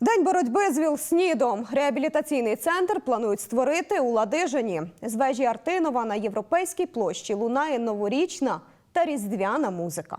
День боротьби з ВІЛ-СНІДом. Реабілітаційний центр планують створити у Ладижині. З вежі Артинова на європейській площі лунає новорічна та різдвяна музика.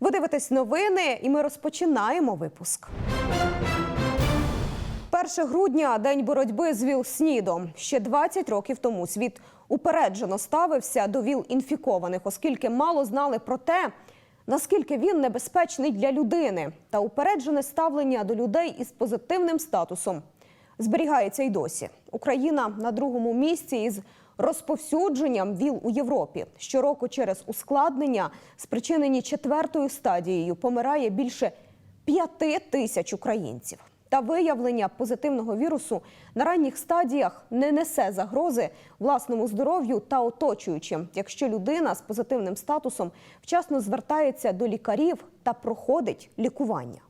Ви дивитесь новини, і ми розпочинаємо випуск. 1 грудня день боротьби з ВІЛ-СНІДом. Ще 20 років тому світ упереджено ставився до ВІЛ-інфікованих, оскільки мало знали про те, наскільки він небезпечний для людини, та упереджене ставлення до людей із позитивним статусом зберігається й досі. Україна на другому місці із розповсюдженням ВІЛ у Європі. Щороку через ускладнення, спричинені четвертою стадією, помирає більше п'яти тисяч українців. Та виявлення позитивного вірусу на ранніх стадіях не несе загрози власному здоров'ю та оточуючим, якщо людина з позитивним статусом вчасно звертається до лікарів та проходить лікування.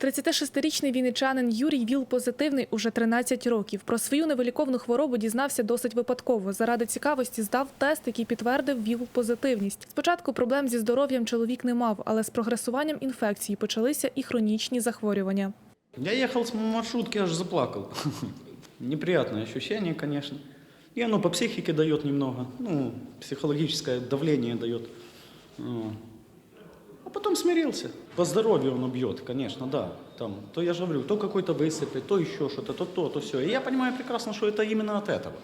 36-річний вінничанин Юрій ВІЛ позитивний уже 13 років. Про свою невиліковну хворобу дізнався досить випадково. Заради цікавості здав тест, який підтвердив ВІЛ позитивність. Спочатку проблем зі здоров'ям чоловік не мав, але з прогресуванням інфекції почалися і хронічні захворювання. Я ехал с маршрутки, аж заплакал. Неприятное ощущение, конечно. И оно по психике дает немного, ну, психологическое давление дает. Вот. А потом смирился. По здоровью оно бьет, конечно, да. Там, то я же говорю, то какой-то высыпет, то еще что-то, то то, то все. И я понимаю прекрасно, что это именно от этого.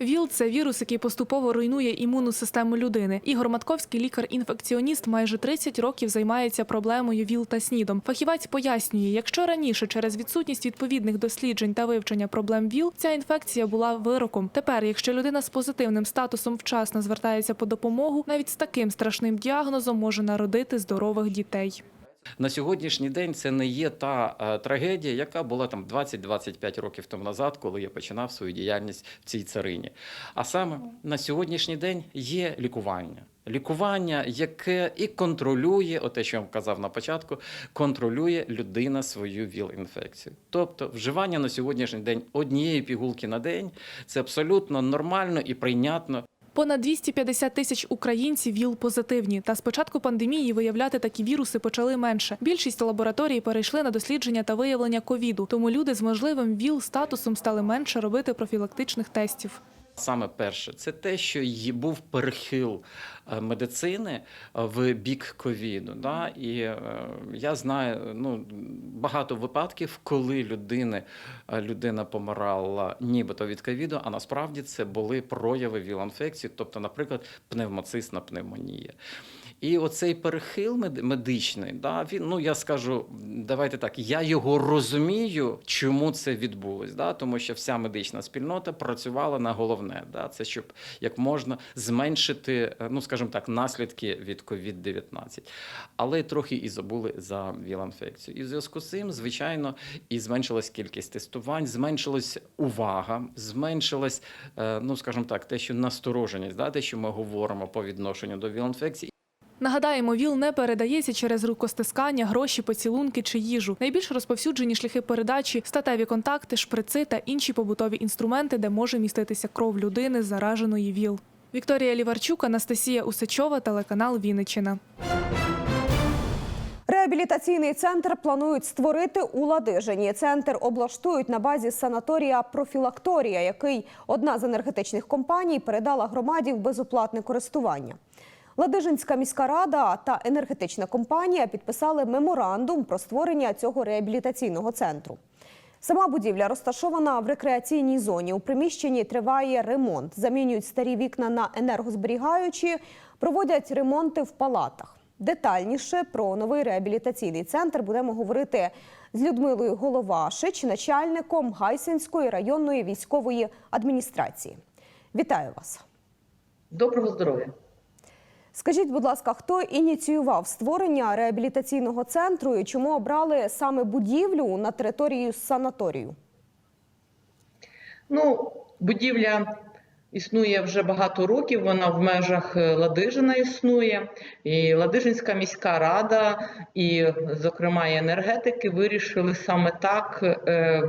ВІЛ – це вірус, який поступово руйнує імунну систему людини. Ігор Матковський, лікар-інфекціоніст, майже 30 років займається проблемою ВІЛ та СНІДом. Фахівець пояснює, якщо раніше через відсутність відповідних досліджень та вивчення проблем ВІЛ ця інфекція була вироком. Тепер, якщо людина з позитивним статусом вчасно звертається по допомогу, навіть з таким страшним діагнозом може народити здорових дітей. На сьогоднішній день це не є та е, трагедія, яка була там 20-25 років тому назад, коли я починав свою діяльність в цій царині. А саме на сьогоднішній день є лікування. Лікування, яке і контролює, оте, що я вам казав на початку, контролює людина свою ВІЛ-інфекцію. Тобто, вживання на сьогоднішній день однієї пігулки на день це абсолютно нормально і прийнятно. Понад 250 тисяч українців ВІЛ позитивні. Та з початку пандемії виявляти такі віруси почали менше. Більшість лабораторій перейшли на дослідження та виявлення ковіду. Тому люди з можливим ВІЛ статусом стали менше робити профілактичних тестів. Саме перше, це те, що був перехил е, медицини е, в бік ковіду. Да? І е, я знаю ну, багато випадків, коли людини, людина помирала нібито від ковіду, а насправді це були прояви віл-інфекції, тобто, наприклад, пневмоцисна пневмонія. І оцей перехил мед- медичний, да, він, ну я скажу, давайте так, я його розумію, чому це відбулось, да, тому що вся медична спільнота працювала на головне, да, це щоб як можна зменшити, е, ну скажімо так, наслідки від COVID-19. Але трохи і забули за віл-інфекцію. І в зв'язку з цим, звичайно, і зменшилась кількість тестувань, зменшилась увага, зменшилась, е, ну скажімо так, те, що настороженість, да, те, що ми говоримо по відношенню до віл-інфекції. Нагадаємо, ВІЛ не передається через рукостискання, гроші, поцілунки чи їжу. Найбільш розповсюджені шляхи передачі статеві контакти, шприци та інші побутові інструменти, де може міститися кров людини, зараженої ВІЛ. Вікторія Ліварчук, Анастасія Усачова, телеканал Вінниччина. Реабілітаційний центр планують створити у Ладижині. Центр облаштують на базі санаторія Профілакторія, який одна з енергетичних компаній передала громаді в безоплатне користування. Ладижинська міська рада та енергетична компанія підписали меморандум про створення цього реабілітаційного центру. Сама будівля розташована в рекреаційній зоні. У приміщенні триває ремонт. Замінюють старі вікна на енергозберігаючі, проводять ремонти в палатах. Детальніше про новий реабілітаційний центр будемо говорити з Людмилою Головашич, начальником Гайсинської районної військової адміністрації. Вітаю вас! Доброго здоров'я. Скажіть, будь ласка, хто ініціював створення реабілітаційного центру і чому обрали саме будівлю на території санаторію? Ну, будівля існує вже багато років. Вона в межах е, Ладижина існує. І Ладижинська міська рада, і, зокрема, і енергетики вирішили саме так е,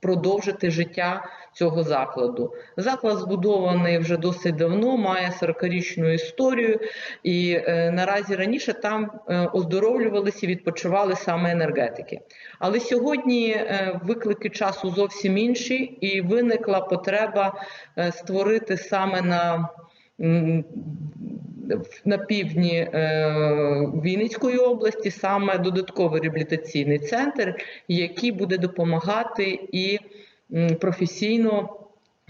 продовжити життя цього закладу. Заклад збудований вже досить давно, має 40-річну історію, і е, наразі раніше там е, оздоровлювалися і відпочивали саме енергетики. Але сьогодні е, виклики часу зовсім інші, і виникла потреба створити саме на на півдні Вінницької області саме додатковий реабілітаційний центр, який буде допомагати і професійно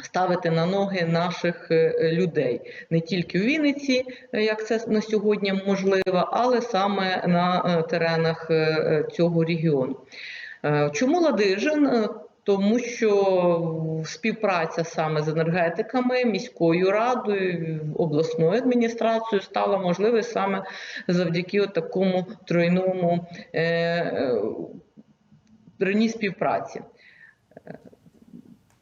ставити на ноги наших е, людей не тільки в Вінниці, е, як це на сьогодні можливо, але саме на е, теренах цього регіону. Чому Ладижин? Тому що співпраця саме з енергетиками, міською радою, обласною адміністрацією стала можливою саме завдяки такому тройному тройній співпраці.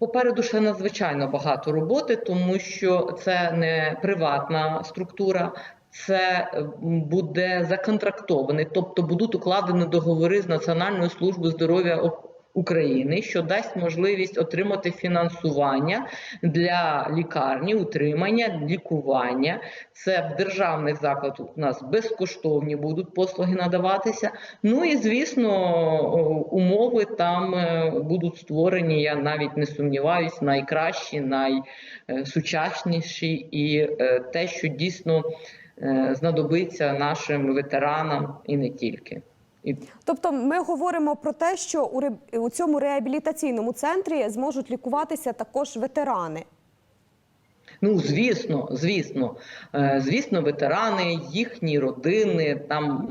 Попереду ще надзвичайно багато роботи, тому що це не приватна структура, це буде законтрактований, тобто будуть укладені договори з Національною службою здоров'я України, що дасть можливість отримати фінансування для лікарні, утримання, лікування. Це в державних закладах у нас безкоштовні будуть послуги надаватися. Ну і звісно, умови там е, будуть створені. Я навіть не сумніваюсь, найкращі, найсучасніші, і е, те, що дійсно е, знадобиться нашим ветеранам і не тільки. Тобто, ми говоримо про те, що у цьому реабілітаційному центрі зможуть лікуватися також ветерани. Ну, звісно, звісно, Е, звісно, ветерани, їхні родини, там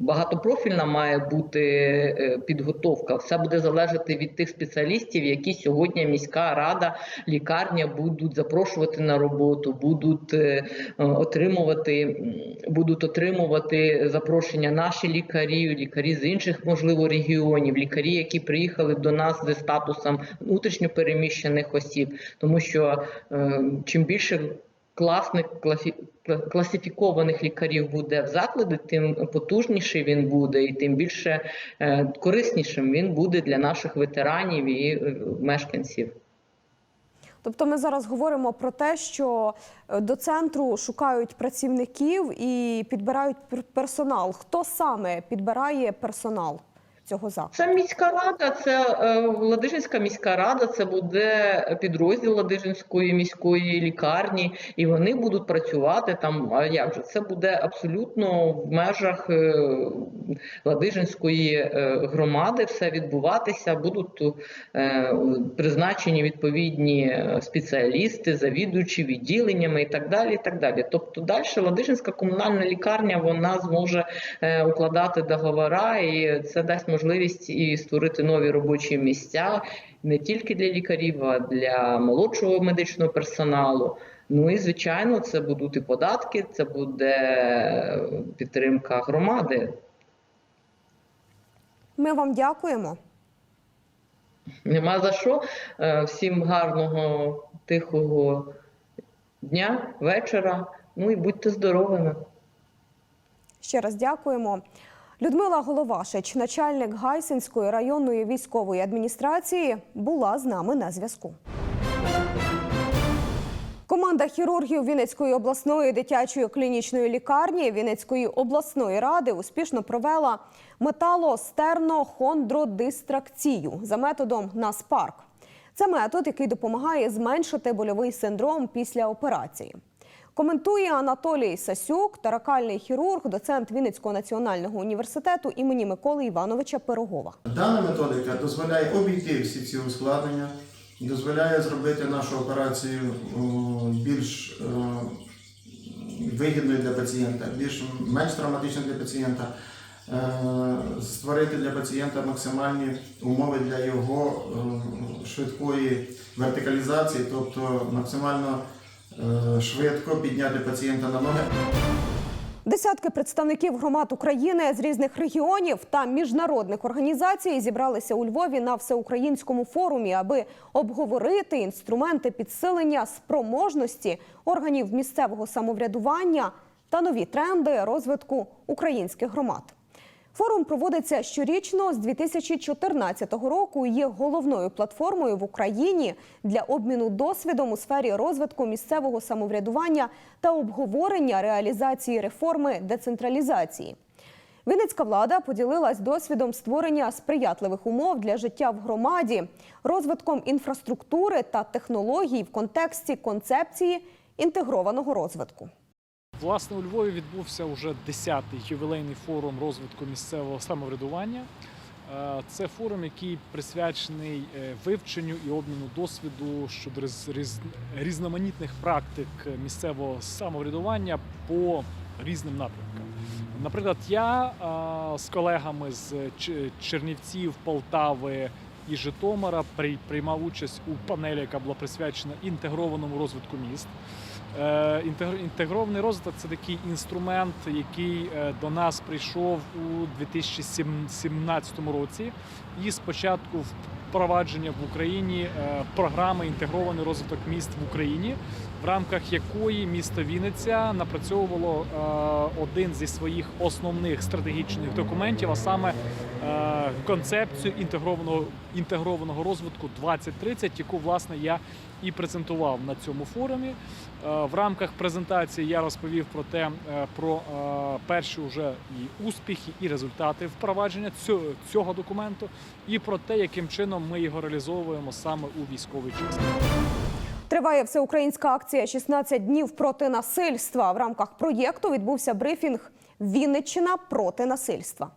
багатопрофільна має бути е, підготовка. Все буде залежати від тих спеціалістів, які сьогодні міська рада, лікарня будуть запрошувати на роботу, будуть е, отримувати, будуть отримувати запрошення наші лікарі, лікарі з інших, можливо, регіонів, лікарі, які приїхали до нас зі статусом внутрішньопереміщених осіб, тому що чим більше класних клафі- кла- класифікованих лікарів буде в закладі, тим потужніший він буде, і тим більше е, кориснішим він буде для наших ветеранів і е, мешканців. Тобто, ми зараз говоримо про те, що е, до центру шукають працівників і підбирають пер- персонал. Хто саме підбирає персонал цього закладу? Це міська рада, це е, Ладижинська міська рада, це буде підрозділ Ладижинської міської лікарні, і вони будуть працювати там. А як же це буде абсолютно в межах е, Ладижинської е, громади все відбуватися. Будуть призначені відповідні спеціалісти, завідуючі відділеннями і так далі. І так далі. Тобто, далі Ладижинська комунальна лікарня вона зможе укладати договора, і це дасть можливість і створити нові робочі місця не тільки для лікарів, а для молодшого медичного персоналу. Ну і звичайно, це будуть і податки, це буде підтримка громади. Ми вам дякуємо. Нема за що. Е, Всім гарного, тихого дня, вечора. Ну і будьте здоровими. Ще раз дякуємо. Людмила Головашич, начальник Гайсинської районної військової адміністрації, була з нами на зв'язку. Команда хірургів Вінницької обласної дитячої клінічної лікарні Вінницької обласної ради успішно провела металостернохондродистракцію за методом НАСПАРК. Це метод, який допомагає зменшити больовий синдром після операції. Коментує Анатолій Сасюк, таракальний хірург, доцент Вінницького національного університету імені Миколи Івановича Пирогова. Дана методика дозволяє обійти всі ці ускладнення, дозволяє зробити нашу операцію більш е, вигідною для пацієнта, більш менш травматичною для пацієнта, е, створити для пацієнта максимальні умови для його е, швидкої вертикалізації, тобто максимально е, швидко підняти пацієнта на ноги. Десятки представників громад України з різних регіонів та міжнародних організацій зібралися у Львові на всеукраїнському форумі, аби обговорити інструменти підсилення спроможності органів місцевого самоврядування та нові тренди розвитку українських громад. Форум проводиться щорічно з 2014 року і є головною платформою в Україні для обміну досвідом у сфері розвитку місцевого самоврядування та обговорення реалізації реформи децентралізації. Вінницька влада поділилась досвідом створення сприятливих умов для життя в громаді, розвитком інфраструктури та технологій в контексті концепції інтегрованого розвитку. Власне, у Львові відбувся вже 10-й ювілейний форум розвитку місцевого самоврядування. Е, Це форум, який присвячений е, вивченню і обміну досвіду щодо різ- різ- різноманітних практик місцевого самоврядування по різним напрямкам. Наприклад, я е, з колегами з Чернівців, Полтави і Житомира приймав участь у панелі, яка була присвячена інтегрованому розвитку міст. Е, інтегр- Інтегрований розвиток це такий інструмент, який е, до нас прийшов у 2017 році, і спочатку впровадження в Україні е, програми інтегрований розвиток міст в Україні, в рамках якої місто Вінниця напрацьовувало один зі своїх основних стратегічних документів, а саме концепцію інтегрованого інтегрованого розвитку 2030, яку власне я і презентував на цьому форумі. Е, В рамках презентації я розповів про те, е, про е, перші вже і успіхи, і результати впровадження цього, документу, і про те, яким чином ми його реалізовуємо саме у військовий час. Триває всеукраїнська акція «16 днів проти насильства. В рамках проєкту відбувся брифінг Вінниччина проти насильства.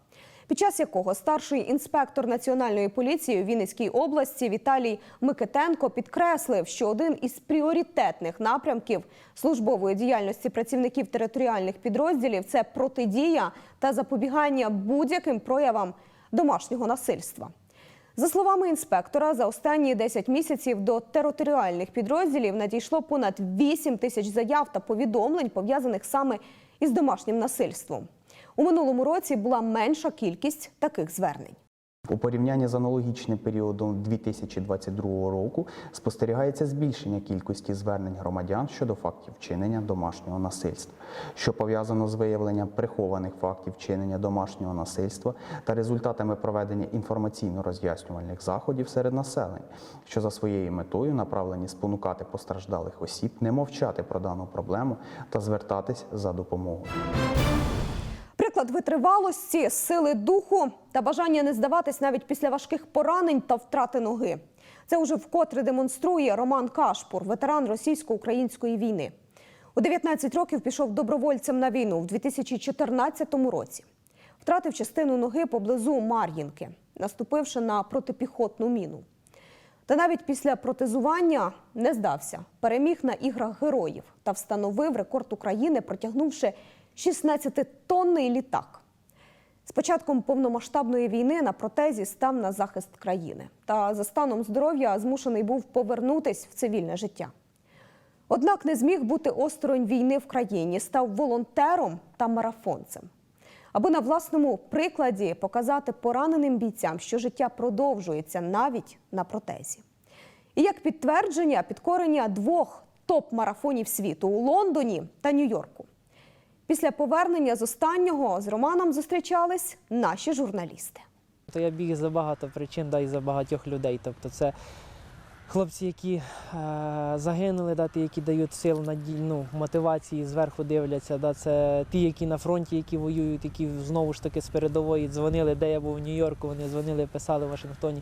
Під час якого старший інспектор національної поліції у Вінницькій області Віталій Микитенко підкреслив, що один із пріоритетних напрямків службової діяльності працівників територіальних підрозділів це протидія та запобігання будь-яким проявам домашнього насильства. За словами інспектора, за останні 10 місяців до територіальних підрозділів надійшло понад 8 тисяч заяв та повідомлень, пов'язаних саме із домашнім насильством. У минулому році була менша кількість таких звернень. У порівнянні з аналогічним періодом 2022 року спостерігається збільшення кількості звернень громадян щодо фактів вчинення домашнього насильства, що пов'язано з виявленням прихованих фактів вчинення домашнього насильства та результатами проведення інформаційно-роз'яснювальних заходів серед населення, що за своєю метою направлені спонукати постраждалих осіб не мовчати про дану проблему та звертатись за допомогою. Приклад витривалості, сили духу та бажання не здаватись навіть після важких поранень та втрати ноги. Це уже вкотре демонструє Роман Кашпур, ветеран російсько-української війни. У 19 років пішов добровольцем на війну в 2014 році. Втратив частину ноги поблизу Мар'їнки, наступивши на протипіхотну міну. Та навіть після протезування не здався. Переміг на іграх героїв та встановив рекорд України, протягнувши 16-тонний літак. З початком повномасштабної війни на протезі став на захист країни. Та за станом здоров'я змушений був повернутись в цивільне життя. Однак не зміг бути осторонь війни в країні, став волонтером та марафонцем. Аби на власному прикладі показати пораненим бійцям, що життя продовжується навіть на протезі. І як підтвердження підкорення двох топ-марафонів світу у Лондоні та Нью-Йорку. Після повернення з останнього з Романом зустрічались наші журналісти. То я біг за багато причин, да, і за багатьох людей. Тобто це хлопці, які е, загинули, да, ті, які дають сил наді- ну, мотивації, зверху дивляться. Да, це ті, які на фронті, які воюють, які знову ж таки з передової дзвонили, де я був в Нью-Йорку, вони дзвонили, писали в Вашингтоні.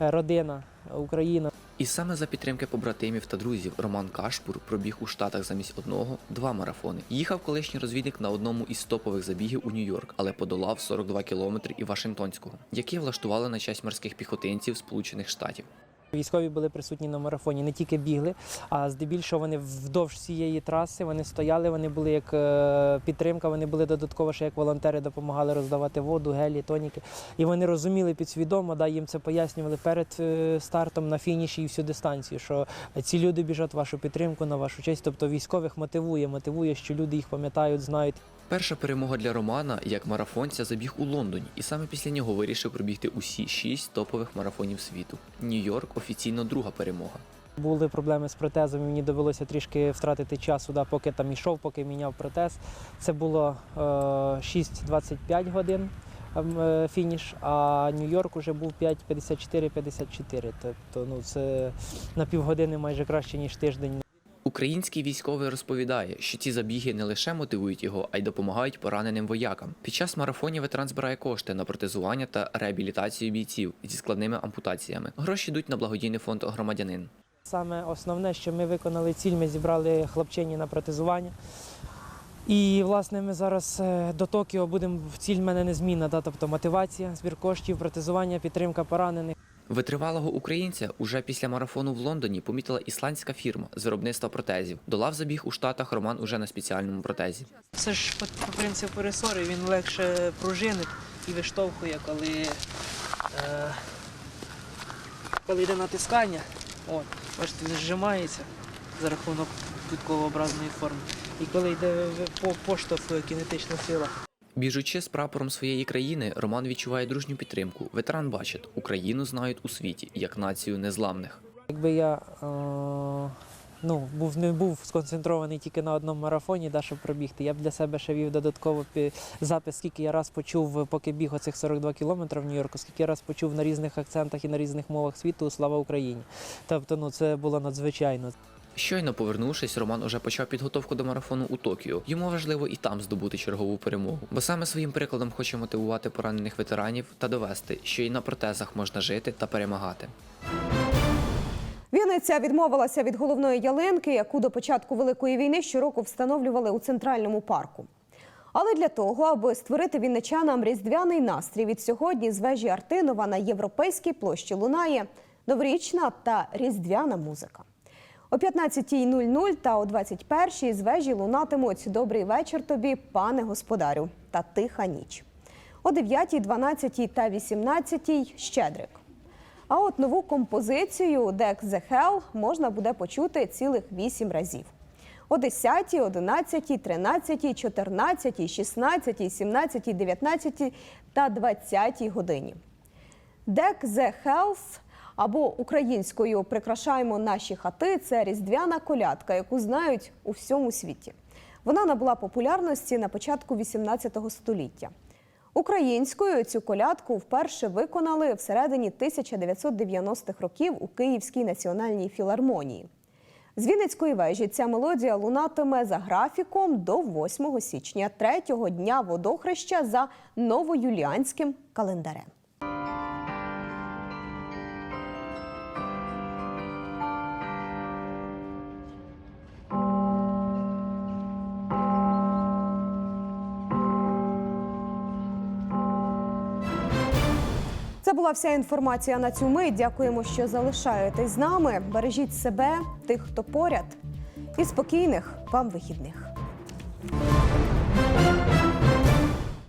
Е, Родина, Україна. І саме за підтримки побратимів та друзів Роман Кашпур пробіг у Штатах замість одного два марафони. Їхав колишній розвідник на одному із топових забігів у Нью-Йорк, але подолав 42 кілометри і Вашингтонського, які влаштували на честь морських піхотинців Сполучених Штатів. Військові були присутні на марафоні, не тільки бігли, а здебільшого вони вдовж цієї траси вони стояли, вони були як е, підтримка, вони були додатково ще як волонтери, допомагали роздавати воду, гелі, тоніки. І вони розуміли підсвідомо, да, їм це пояснювали перед е, стартом на фініші і всю дистанцію, що ці люди біжать вашу підтримку, на вашу честь. Тобто військових мотивує, мотивує, що люди їх пам'ятають, знають. Перша перемога для Романа як марафонця забіг у Лондоні, і саме після нього вирішив пробігти усі шість топових марафонів світу. Нью-Йорк офіційно друга перемога. Були проблеми з протезом, мені довелося трішки втратити часу, да, поки там йшов, поки міняв протез. Це було е, 6-25 годин. ем, е, фініш, а Нью-Йорк уже був 5.54-54. Тобто ну, це на півгодини майже краще, ніж тиждень. Український військовий розповідає, що ці забіги не лише мотивують його, а й допомагають пораненим воякам. Під час марафонів ветеран збирає кошти на протезування та реабілітацію бійців зі складними ампутаціями. Гроші йдуть на благодійний фонд громадянин. Саме основне, що ми виконали ціль, ми зібрали хлопчині на протезування. І, власне, ми зараз е, до Токіо будемо в ціль в мене незмінна, да, тобто мотивація, збір коштів, протезування, підтримка поранених. Витривалого українця уже після марафону в Лондоні помітила ісландська фірма з виробництва протезів. Долав забіг у Штатах Роман уже на спеціальному протезі. Це ж по, по принципу ресори, він легше пружинить і виштовхує, коли, е, коли йде натискання. От, бачите, зжимається за рахунок квітковообразної форми. І коли йде по поштовх кінетична сила. Біжучи з прапором своєї країни, Роман відчуває дружню підтримку. Ветеран бачить, Україну знають у світі як націю незламних. Якби я е, ну, був, не був сконцентрований тільки на одному марафоні, да, щоб пробігти, я б для себе ще вів додатково запис, скільки я раз почув, поки біг оцих 42 кілометри в Нью-Йорку, скільки я раз почув на різних акцентах і на різних мовах світу Слава Україні. Тобто, ну це було надзвичайно. Щойно повернувшись, Роман уже почав підготовку до марафону у Токіо. Йому важливо і там здобути чергову перемогу, бо саме своїм прикладом хоче мотивувати поранених ветеранів та довести, що і на протезах можна жити та перемагати. Вінниця відмовилася від головної ялинки, яку до початку великої війни щороку встановлювали у центральному парку. Але для того, аби створити вінничанам різдвяний настрій від сьогодні з вежі Артинова на європейській площі лунає новорічна та різдвяна музика. О 15.00 та о 21.00 з вежі лунатимуть Добрий вечір тобі, пане господарю та тиха ніч. О 9, 12 та 18 щедрик. А от нову композицію Deck the Hell можна буде почути цілих вісім разів. О 10, 11, 13, 14, 16, 17, 19 та 20 годині. Deck the Hells або українською прикрашаємо наші хати це різдвяна колядка, яку знають у всьому світі. Вона набула популярності на початку 18 століття. Українською цю колядку вперше виконали всередині 1990-х років у Київській національній філармонії. З Вінницької вежі ця мелодія лунатиме за графіком до 8 січня, третього дня водохреща за новоюліанським календарем. Була вся інформація на цю мить. Дякуємо, що залишаєтесь з нами. Бережіть себе, тих, хто поряд, і спокійних вам вихідних.